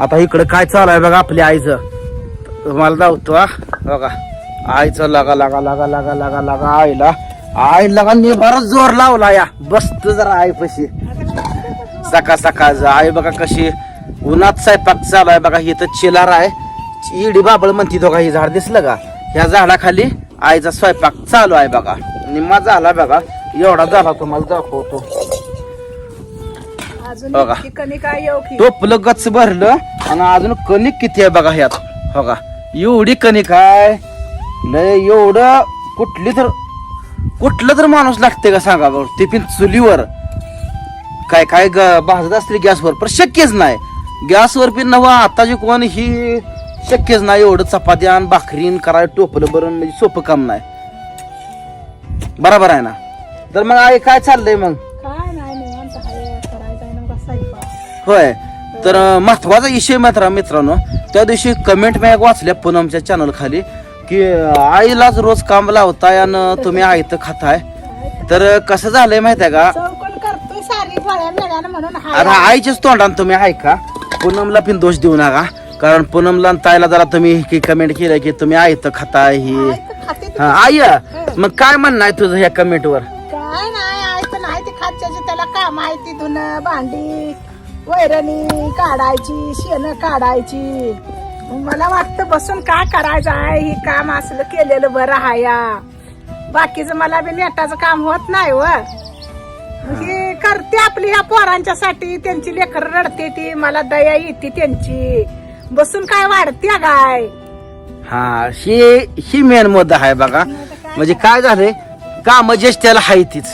आता इकडे काय चालू आहे बघा आपल्या आईचं. तुम्हाला दावतो हा? बघा. आईचं लागा लागा लागा लागा लागा लागा आईला. आई लगा निभारच जोर लावला या. बसतो जरा आई पशी सकाळ सकाळ आई बघा कशी उन्हात स्वयंपाक चालू आहे बघा इथं चिलार आहे. इडी बाबळ म्हणती तो का झाड दिसलं का? ह्या झाडाखाली आईचा स्वयंपाक चालू आहे बघा. निम्मा झाला बघा. एवढा झाला तुम्हाला दाखवतो. अजून बघा. इतकी कणी काय येऊ की? टोपलं गच भरलं आणि अजून कणिक किती आहे बघा ह्यात? हो का? एवढी कणिक आहे लय एवढं कुठली तर कुठलं तर माणूस लागते का सांगा बरं? ते पण चुलीवर. काय काय ग- भाजत असले गॅसवर पण शक्यच नाही. गॅसवर पण नवा आताची कोण ही शक्यच नाही एवढं चपाती आणि भाकरीन कराय टोपलं बरं म्हणजे सोपं काम नाही. बरोबर आहे ना? तर मग आई काय चाललंय मग? होय. तर महत्त्वाचा विषय मात्र मित्रांनो त्या दिवशी कमेंट मी एक वाचल्या पूनमच्या चॅनल खाली की आईलाच रोज काम लावताय आणि तुम्ही आयत खाताय. तर कसं झालंय माहिती आहे का हाय. आईच्याच तोंडाने तुम्ही ऐका. पूनमला पण दोष देऊ नका. कारण पूनमला ताईला जरा तुम्ही कमेंट केलं की तुम्ही खाताय ही. हाय तर खाते ती. हा आई मग काय म्हणणं आहे तुझं ह्या कमेंटवर काय नाही तर त्याला काम आहे ती धुणं भांडी वैरणी काढायची शेण काढायची. मला वाटतं बसून काय करायचं आहे? ही काम असलं केलेलं बरं आहे या. बाकीचं मला बी नेटाचं काम होत नाही व. हे करते आपली ह्या पोरांच्यासाठी. त्यांची लेकर रडते ती. मला दया येते त्यांची. बसून काय वाढते गाय हा ही ही मेन मुद्दा आहे बघा. म्हणजे काय झालंय? काम ज्येष्ठ्याला हाय तीच.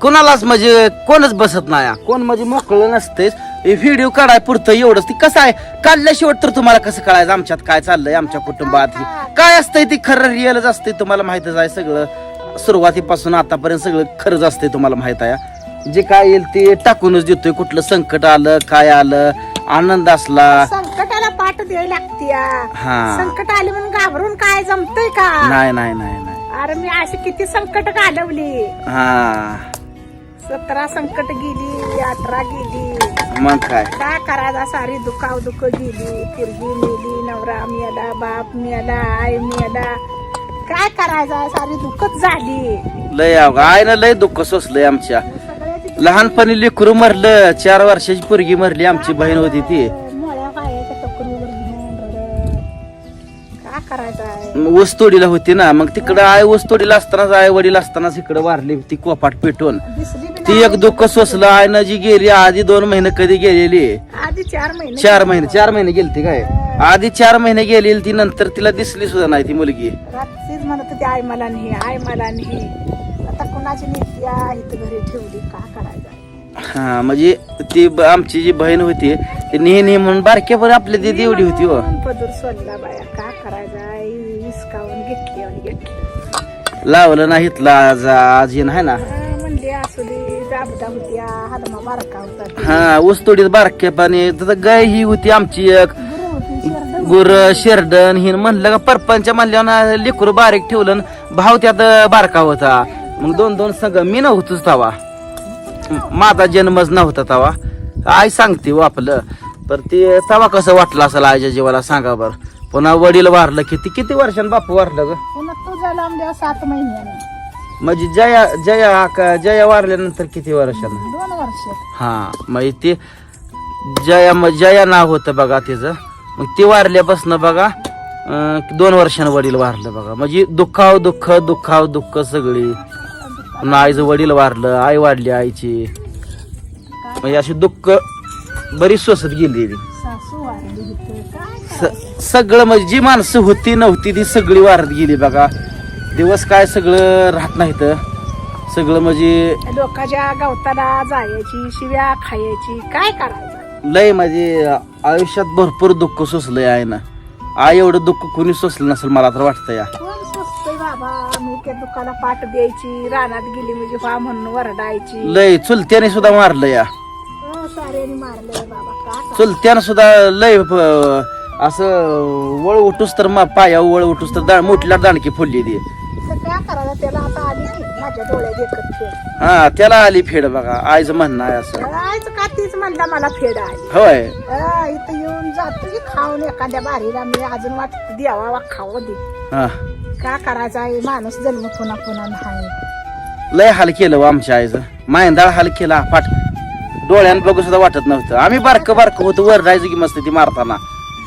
कोणालाच म्हणजे कोणच बसत नाही. कोण म्हणजे मोकळं नसतेच. व्हिडिओ काढाय पुरतं एवढंच. ती कसं आहे? काढल्याशिवाय तर तुम्हाला कसं कळायचं? आमच्यात काय चाललंय? आमच्या कुटुंबात काय असतंय? ती खरं रिअलच असते तुम्हाला माहितच आहे सगळं. सुरुवातीपासून आतापर्यंत सगळं खरंच असते तुम्हाला माहीत आहे. जे काय येईल ते टाकूनच देतोय. कुठलं संकट आलं काय आलं आनंद असला. संकटाला पाठ द्यायला लागते हा. संकट आले म्हणून घाबरून काय जमतय का? नाही नाही नाही. अरे मी अशी किती संकट घालवली. हा. सतरा संकट गेली अठरा गेली. मग काय? काय करायचा? सारी दुखाव दुख गेली फिरगी मेली नवरा मेला बाप मेला आई मेला. काय करायचा? सारी दुखच झाली. लय अवघड. आहे ना लय दुःख सोसलंय आमच्या. लहानपणी लेकरू मरलं चार वर्षाची पोरगी मरली आमची बहीण होती ती. ऊसतोडीला होती ना मग तिकडं आई ऊसतोडीला असतानाच आई वडील असतानाच इकडे वारली ती कोपाट पेटून. ती एक दुःख सोसलं आईनं जी गेली आधी दोन महिने कधी गेलेली? आधी चार महिने. चार महिने चार महिने गेली काय? आधी चार महिने गेलेली ती नंतर तिला दिसली सुद्धा नाही ती मुलगी. रात्रीच म्हणत होती आई मला नाही आई मला नाही. आता कुणाची नीती आहे? इथं घरी ठेवली का करायचं? हा म्हणजे ती आमची जी बहीण होती ती नेह नेह म्हणून बारक्या पण आपली दिदी एवढी होती हो. पदूर सोडला बाया का करायचं? आई विसकावून घेतली आणि घेतली. लावलं नाही इथला आज आज येण आहे ना? हा, म्हणली असू दे हादमा बारका होता. हा बारक्या पाणी तिथं गाय ही होती आमची एक. गुरु शेरडन हिन म्हणलं का परपंच म्हणल्यावर लेकरू बारीक ठेवलं न भाव त्यात बारका होता. मग दोन दोन संघ मी नव्हतोच तवा. माझा जन्मच नव्हता तवा. आई सांगते हो आपलं. पर ते तवा कसं वाटलं असेल आईच्या जीवाला सांगा बर. पुन्हा वडील वारलं किती किती वर्षांनी बापू वारलं ग? पुन्हा सात महिन्याने. म्हणजे जया जया का- जया वारल्यानंतर किती वर्षानं? दोन वर्ष. हा मग ते जया म- जया नाव होतं बघा तिचं. मग ती वारल्यापासून बघा अं, दोन वर्षानं वडील वारलं बघा. म्हणजे दुःखाव दुःख दुःखाव दुःख सगळी. पुन्हा आईचं वडील वारलं आई वाढली आईची. म्हणजे अशी दुःख बरीच सोसत गेली. सासू वारली काय सगळं म्हणजे जी माणसं होती नव्हती ती सगळी वारत गेली बघा. दिवस काय सगळं राहत नाही तर सगळं म्हणजे लोकांच्या गवताला जायची शिव्या खायची काय करायचं? लय म्हणजे आयुष्यात भरपूर दुःख सोसलंय आहे ना आई एवढं दुःख कोणी सोसलं नसेल मला तर वाटतं या दुकाला पाठ द्यायची रानात गेली म्हणजे व्हा म्हणून वरडायची. लय चुलत्याने सुद्धा मारलं या. साऱ्याने बाबा. का करायचं? चुलत्यानं सुद्धा लय असं वळ उठूस तर मा- पाया वळ उठूस तर दा- मोठीला दाणकी फोडली तर काय करायचं त्याला आता आली की? माझ्या डोळ्यात देखत फेड. हा त्याला आली फेड बघा आईचं म्हणणं आहे असं. आयचं का तीच म्हणला मला फेड आली होय. इथं येऊन जातो की खाऊन एखाद्या बारीला मी अजून वाटत द्यावा खावं दे. हा. का करायचा आहे? माणूस जन्म पुन्हा पुन्हा नाही. लय हाल केलं हो आमच्या आईचं. मायंदाळ हाल केला पाठ. डोळ्यानं बघू सुद्धा वाटत नव्हतं. आम्ही बारकं बारकं होतो वर राहायचं की मस्त ती मारताना.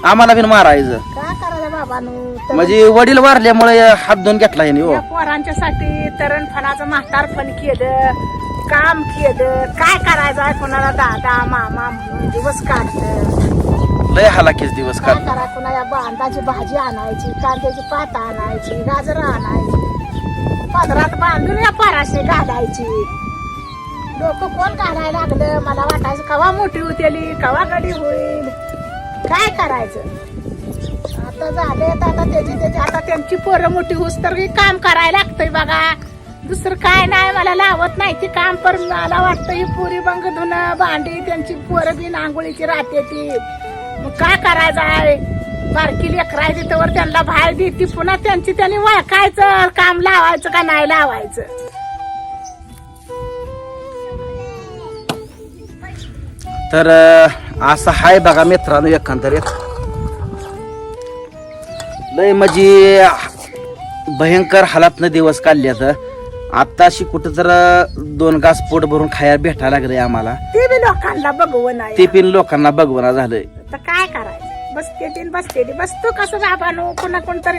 आम्हाला बिन मारायचं. का करायचं बाबानू? म्हणजे वडील वारल्यामुळे हात धुवून घेतला याने हो. या पोरांच्या साठी तरणपणाचं म्हातारपण केलं काम केलं. काय करायचं आहे कोणाला? दादा मामा म्हणून दिवस काढत लय हालाकीच दिवस काय काढ करा कोणाला? बांधाची भाजी आणायची कांद्याची पात आणायची गाजर आणायची. पदरात बांधून या पराशे घालायची. लोक कोण घालायला लागलं? मला वाटायचं कवा मोठी होतेली कवा गडी होईल? काय करायचं? आता झाले तर आता त्याची त्याची आता त्यांची पोरं मोठी होस तर काम करायला लागतंय बघा. दुसरं काय नाही मला लावत नाही ते काम पर मला वाटतं ही पुरी बंग धुणं भांडी त्यांची पोरं बी आंघोळीची राहते ती. मग काय करायचं आहे? बारकी लेकरायची तर त्यांना बाहेर देते पुन्हा त्यांची त्यांनी वळखायचं काम लावायचं का नाही लावायचं? तर असं हाय बघा मित्रांनो एकंदरीत. लय म्हणजे भयंकर हालातनं दिवस काढल्यात आत्ताशी कुठं तर दोन घास पोट भरून खायला भेटायला लागले आम्हाला. ते बी लोकांना बघवं नाही ते पिन लोकांना बघवणा झालंय. तर काय करायचं? बसते बसते. ती बसतो कसं बाबानो पुन्हा कोणतरी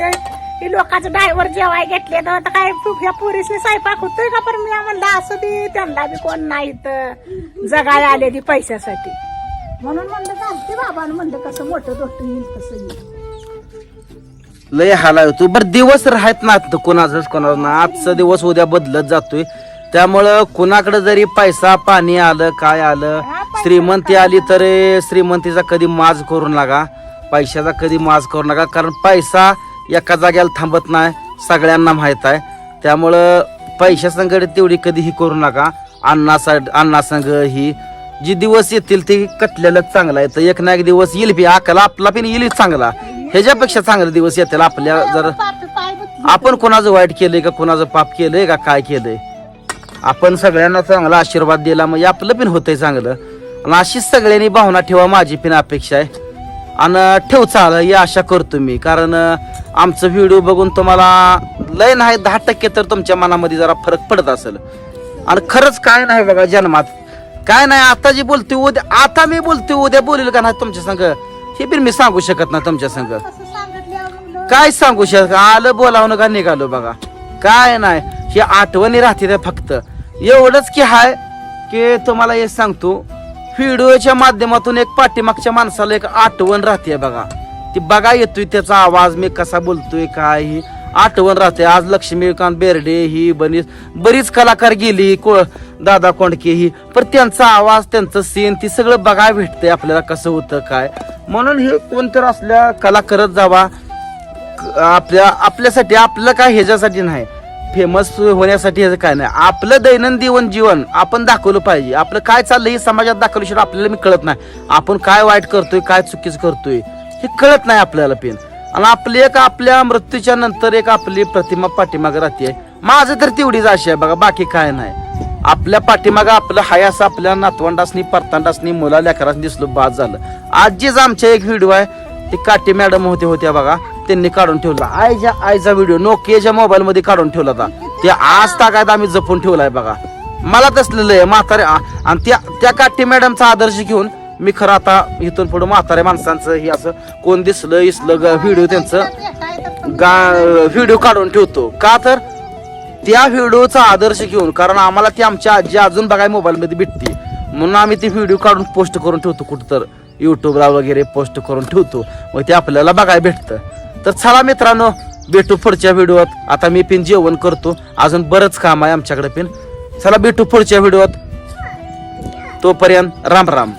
ही लोकांचं ड्रायव्हर जेवाय घेतले तर आता काय तू ह्या पोरीसने स्वयंपाक होतोय का पण मी म्हणलं असं दे त्यांना बी कोण नाही तर जगाय आले ती पैशासाठी. म्हणून म्हणलं चालते बाबानं म्हणलं कसं मोठं दोष्ट येईल तसं येईल. लय हालाय तू बर दिवस राहत ना तर कोणाचाच कोणाचा ना. आजचा दिवस उद्या बदलत जातोय. त्यामुळं कुणाकडे जरी पैसा पाणी आलं काय आलं श्रीमंती आली. तर श्रीमंतीचा कधी माज करू नका. पैशाचा कधी माज करू नका. कारण पैसा एका जाग्याला थांबत नाही सगळ्यांना माहीत आहे. त्यामुळं पैशा संकट तेवढी कधीही करू नका. अन्नासा अन्नासंग ही जी दिवस येतील ते कटलेलं चांगलं आहे. तर एक ना एक दिवस येईल बी आकाला आपला पण येईल चांगला. ह्याच्यापेक्षा चांगले दिवस येतील आपल्या जर. आपण कोणाचं वाईट केलंय का कोणाचं पाप केलंय का काय केलंय? आपण सगळ्यांना चांगला आशीर्वाद दिला म्हणजे आपलं पण होतंय चांगलं. आणि अशीच सगळ्यांनी भावना ठेवा माझी पण अपेक्षा आहे. आणि ठेव चाल या आशा करतो मी. कारण आमचं व्हिडिओ बघून तुम्हाला लय नाही दहा टक्के तर तुमच्या मनामध्ये जरा फरक पडत असेल. आणि खरंच काय नाही बघा जन्मात. काय नाही आता जी बोलते उद्या आता मी बोलते उद्या बोलेल का नाही तुमच्या संग? हे बी मी सांगू शकत नाही तुमच्या संग. काय सांगू शकत? आलं बोलावणं का निघालो बघा. काय नाही हे आठवणी राहते फक्त. एवढंच की हाय की तुम्हाला हे सांगतो. व्हिडिओच्या माध्यमातून एक पाठीमागच्या माणसाला एक आठवण राहते बघा. ती बघा येतोय त्याचा आवाज मी कसा बोलतोय काय ही आठवण राहते आज लक्ष्मीकांत बेर्डे ही बनीस बरीच कलाकार गेली को दादा कोंडके ही. पण त्यांचा आवाज त्यांचं सीन ती सगळं बघाय भेटतंय आपल्याला कसं होतं काय. म्हणून हे कोणतर असल्या कला करत जावा आपल्या आपल्यासाठी आपलं काय ह्याच्यासाठी नाही. फेमस होण्यासाठी ह्याचं काय नाही. आपलं दैनंदिन जीवन आपण दाखवलं पाहिजे. आपलं काय चाललं हे समाजात दाखवल्याशिवाय आपल्याला मी कळत नाही. आपण काय वाईट करतोय काय चुकीचं करतोय हे कळत नाही आपल्याला पेन आणि आपली एक आपल्या मृत्यूच्या नंतर एक आपली प्रतिमा पाठीमागे राहते. माझं तर तेवढीच आशा आहे बघा बाकी काय नाही. आपल्या पाठीमागं आपलं हाय असं आपल्या नातवंडासनी परतांडासनी मुला लेकरासनी दिसलो बाद झालं. आज आजीच आमच्या एक व्हिडिओ आहे ती काटे मॅडम होते होत्या बघा. त्यांनी काढून ठेवला. आईच्या आयचा व्हिडिओ नोकियाच्या मोबाईल मध्ये काढून ठेवला होता. ते आज ताकायत आम्ही जपून ठेवलाय बघा. मला तसलेलं आहे म्हातारे आणि त्या त्या काठी मॅडमचा आदर्श घेऊन मी खरं आता इथून पुढे म्हाताऱ्या माणसांचं हे असं कोण दिसलं इसलं व्हिडिओ त्यांचं गा व्हिडिओ काढून ठेवतो. का तर त्या व्हिडिओचा आदर्श घेऊन कारण आम्हाला ती आमची आजी अजून बघाय मोबाईलमध्ये भेटते. म्हणून आम्ही ती व्हिडिओ काढून पोस्ट करून ठेवतो कुठं तर. युट्यूबला वगैरे पोस्ट करून ठेवतो. मग ते आपल्याला बघायला भेटतं. तर चला मित्रांनो भेटू पुढच्या व्हिडिओत. आता मी पिन जेवण करतो. अजून बरंच काम आहे आमच्याकडे पिन. चला भेटू पुढच्या व्हिडिओत. तोपर्यंत राम राम.